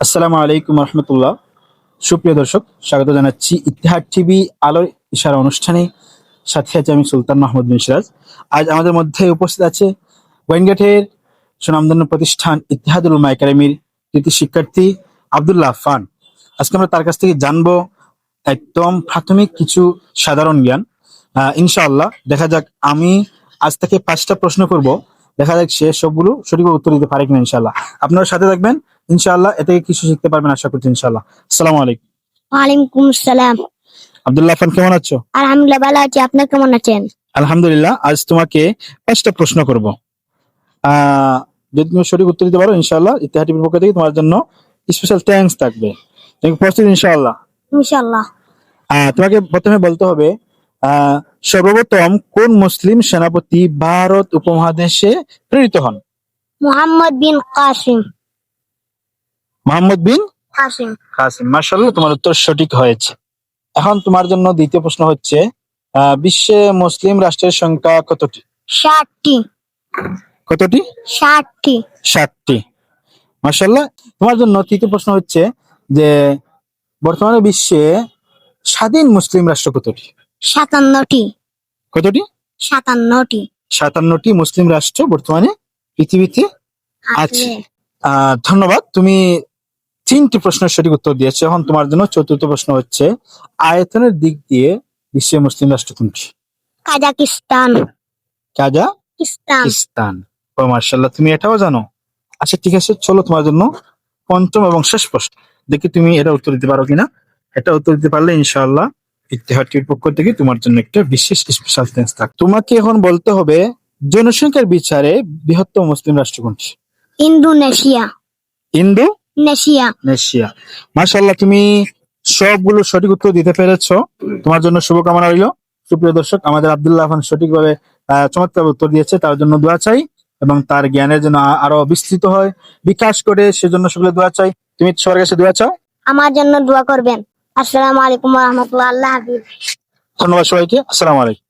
আসসালামু আলাইকুম রহমতুল্লাহ। সুপ্রিয় দর্শক, স্বাগত জানাচ্ছি ইতিহাদ টিভি আলোর ইশারা অনুষ্ঠানে। সাথে আছে আমি সুলতান মাহমুদ মিশরাজ আজ আমাদের মধ্যে উপস্থিত আছে ওয়েনগেটের সুনামধন্য প্রতিষ্ঠান ইতিহাদুল উলমা একাডেমির কৃতি শিক্ষার্থী আব্দুল্লাহ ফান। আজকে আমরা তার কাছ থেকে জানব একদম প্রাথমিক কিছু সাধারণ জ্ঞান। ইনশাআল্লাহ, দেখা যাক আমি আজ থেকে পাঁচটা প্রশ্ন করব। দেখা যাক সে সবগুলো সঠিক উত্তর দিতে পারে কিনা ইনশাআল্লাহ। আপনারা সাথে থাকবেন ইনশাআল্লাহ এ থেকে কিছু শিখতে পারবেন আশা করছি ইনশাআল্লাহ। আসসালামু আলাইকুম। ওয়ালাইকুম সালাম আব্দুল্লাহ খান কেমন আছো? আলহামদুলিল্লাহ ভালো আছি। আপনি কেমন আছেন? আলহামদুলিল্লাহ আজ তোমাকে পাঁচটা প্রশ্ন করব। যদি তুমি সঠিক উত্তর দিতে পারো ইনশাআল্লাহ ইতিহাস টিভির পক্ষ থেকে তোমার জন্য স্পেশাল থ্যাঙ্কস থাকবে। তুমি প্রস্তুত ইনশাআল্লাহ। ইনশাআল্লাহ। আহ, তোমাকে প্রথমে বলতে হবে আহ, সর্বপ্রথম কোন মুসলিম সেনাপতি ভারত উপমহাদেশে প্রেরিত হন? মুহাম্মদ বিন কাসিম। মোহাম্মদ বিন কাসিম। মার্শাল্লাহ তোমার উত্তর সঠিক হয়েছে। এখন তোমার জন্য দ্বিতীয় প্রশ্ন হচ্ছে বিশ্বে মুসলিম রাষ্ট্রের সংখ্যা কতটি? ষাটটি। কতটি? ষাটটি। ষাটটি। মার্শাল্লাহ তোমার জন্য তৃতীয় প্রশ্ন হচ্ছে যে বর্তমানে বিশ্বে স্বাধীন মুসলিম রাষ্ট্র কতটি? সাতান্নটি। কতটি? সাতান্নটি। সাতান্নটি মুসলিম রাষ্ট্র বর্তমানে পৃথিবীতে আছে। আছে। আহ, ধন্যবাদ। তুমি তিনটি প্রশ্নের সঠিক উত্তর দিয়েছ। এখন তোমার জন্য চতুর্থ প্রশ্ন হচ্ছে আয়তনের দিক দিয়ে বিশ্বের মুসলিম রাষ্ট্র কোনটি কাজাকিস্তান। কাজা ইস্তান পাকিস্তান ও মার্শাল্লাহ তুমি এটাও জানো? আচ্ছা ঠিক আছে চলো তোমার জন্য পঞ্চম এবং শেষ প্রশ্ন। দেখি তুমি এটা উত্তর দিতে পারো কিনা। এটা উত্তর দিতে পারলে ইনশাআল্লাহ ইতিহাস টিভির পক্ষ থেকে তোমার জন্য একটা বিশেষ স্পেশাল থ্যাঙ্কস থাক। তোমাকে এখন বলতে হবে জনসংখ্যার বিচারে বৃহত্তম মুসলিম রাষ্ট্র কোনটি ইন্দোনেশিয়া। ইন্দো নেশিয়া। নেশিয়া। মার্শাল্লাহ তুমি সবগুলো সঠিক উত্তর দিতে পেরেছ। তোমার জন্য শুভকামনা রইল। সুপ্রিয় দর্শক আমাদের আব্দুল্লাহ খান সঠিকভাবে চমৎকার উত্তর দিয়েছে। তার জন্য দোয়া চাই এবং তার জ্ঞানের জন্য আরও বিস্তৃত হয়। বিকাশ করে সেজন্য সকলে দোয়া চাই। তুমি সবার কাছে দোয়া চাও? আমার জন্য দোয়া করবেন। আসসালামু আলাইকুম রহমতুল্লাহ আল্লাহ হাফিজ। ধন্যবাদ সবাইকে। আসসালামু আলাইকুম।